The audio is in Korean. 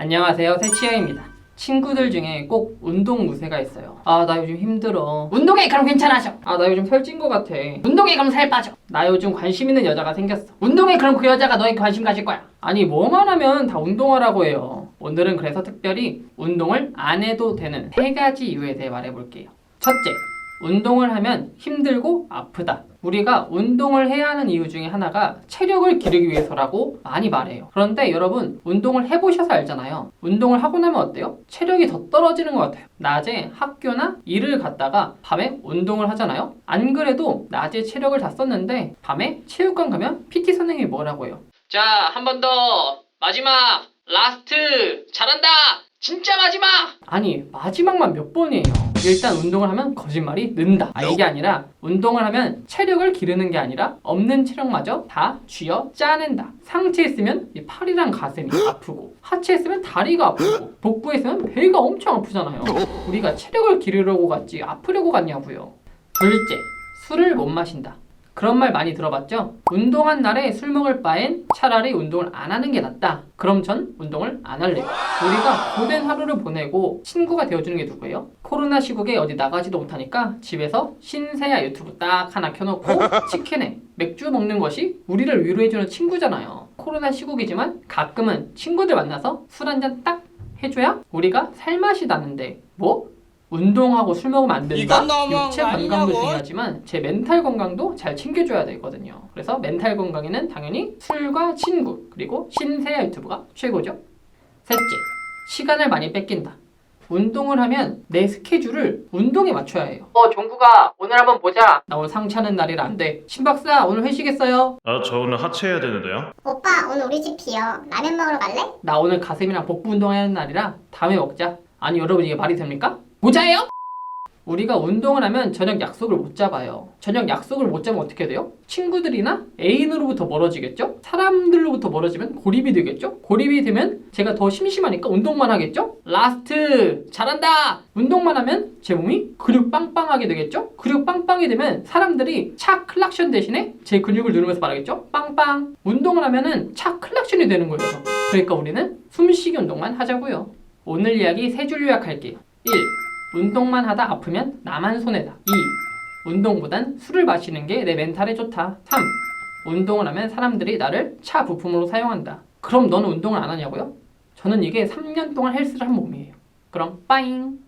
안녕하세요. 세치어입니다. 친구들 중에 꼭 운동 무새가 있어요. 아 나 요즘 힘들어. 운동해 그럼 괜찮아져. 아 나 요즘 살찐 거 같아. 운동해 그럼 살 빠져. 나 요즘 관심 있는 여자가 생겼어. 운동해 그럼 그 여자가 너에 관심 가질 거야. 아니 뭐만 하면 다 운동하라고 해요. 오늘은 그래서 특별히 운동을 안 해도 되는 세 가지 이유에 대해 말해볼게요. 첫째 운동을 하면 힘들고 아프다. 우리가 운동을 해야 하는 이유 중에 하나가 체력을 기르기 위해서라고 많이 말해요. 그런데 여러분, 운동을 해보셔서 알잖아요. 운동을 하고 나면 어때요? 체력이 더 떨어지는 것 같아요. 낮에 학교나 일을 갔다가 밤에 운동을 하잖아요. 안 그래도 낮에 체력을 다 썼는데 밤에 체육관 가면 PT 선생님이 뭐라고 해요? 자, 한 번 더. 마지막. 라스트. 잘한다. 진짜 마지막! 아니, 마지막만 몇 번이에요? 일단 운동을 하면 거짓말이 는다. 아, 이게 아니라 운동을 하면 체력을 기르는 게 아니라 없는 체력마저 다 쥐어 짜낸다. 상체에 있으면 이 팔이랑 가슴이 아프고 하체에 있으면 다리가 아프고 복부에 있으면 배가 엄청 아프잖아요. 우리가 체력을 기르려고 갔지 아프려고 갔냐고요. 둘째, 술을 못 마신다. 그런 말 많이 들어봤죠? 운동한 날에 술 먹을 바엔 차라리 운동을 안 하는 게 낫다. 그럼 전 운동을 안 할래요. 우리가 고된 하루를 보내고 친구가 되어주는 게 누구예요? 코로나 시국에 어디 나가지도 못하니까 집에서 신세야 유튜브 딱 하나 켜놓고 치킨에 맥주 먹는 것이 우리를 위로해주는 친구잖아요. 코로나 시국이지만 가끔은 친구들 만나서 술 한 잔 딱 해줘야 우리가 살맛이 나는데 뭐? 운동하고 술 먹으면 안 된다. 육체 거 건강도? 중요하지만 제 멘탈 건강도 잘 챙겨줘야 되거든요. 그래서 멘탈 건강에는 당연히 술과 친구 그리고 신세야 유튜브가 최고죠. 셋째, 시간을 많이 뺏긴다. 운동을 하면 내 스케줄을 운동에 맞춰야 해요. 어, 종구가 오늘 한번 보자. 나 오늘 상차는 날이라 안 돼. 신박사 오늘 회식했어요. 아, 저 오늘 하체해야 되는데요. 오빠 오늘 우리 집 비어 라면 먹으러 갈래? 나 오늘 가슴이랑 복부 운동하는 날이라 다음에 먹자. 아니 여러분 이게 말이 됩니까? 모자예요? 우리가 운동을 하면 저녁 약속을 못 잡아요. 저녁 약속을 못 잡으면 어떻게 돼요? 친구들이나 애인으로부터 멀어지겠죠? 사람들로부터 멀어지면 고립이 되겠죠? 고립이 되면 제가 더 심심하니까 운동만 하겠죠? 라스트! 잘한다! 운동만 하면 제 몸이 근육 빵빵하게 되겠죠? 근육 빵빵이 되면 사람들이 차 클락션 대신에 제 근육을 누르면서 말하겠죠? 빵빵! 운동을 하면은 차 클락션이 되는 거예요. 그러니까 우리는 숨쉬기 운동만 하자고요. 오늘 이야기 세 줄 요약할게요. 1. 운동만 하다 아프면 나만 손해다. 2. 운동보단 술을 마시는 게 내 멘탈에 좋다. 3. 운동을 하면 사람들이 나를 차 부품으로 사용한다. 그럼 너는 운동을 안 하냐고요? 저는 이게 3년 동안 헬스를 한 몸이에요. 그럼 빠잉!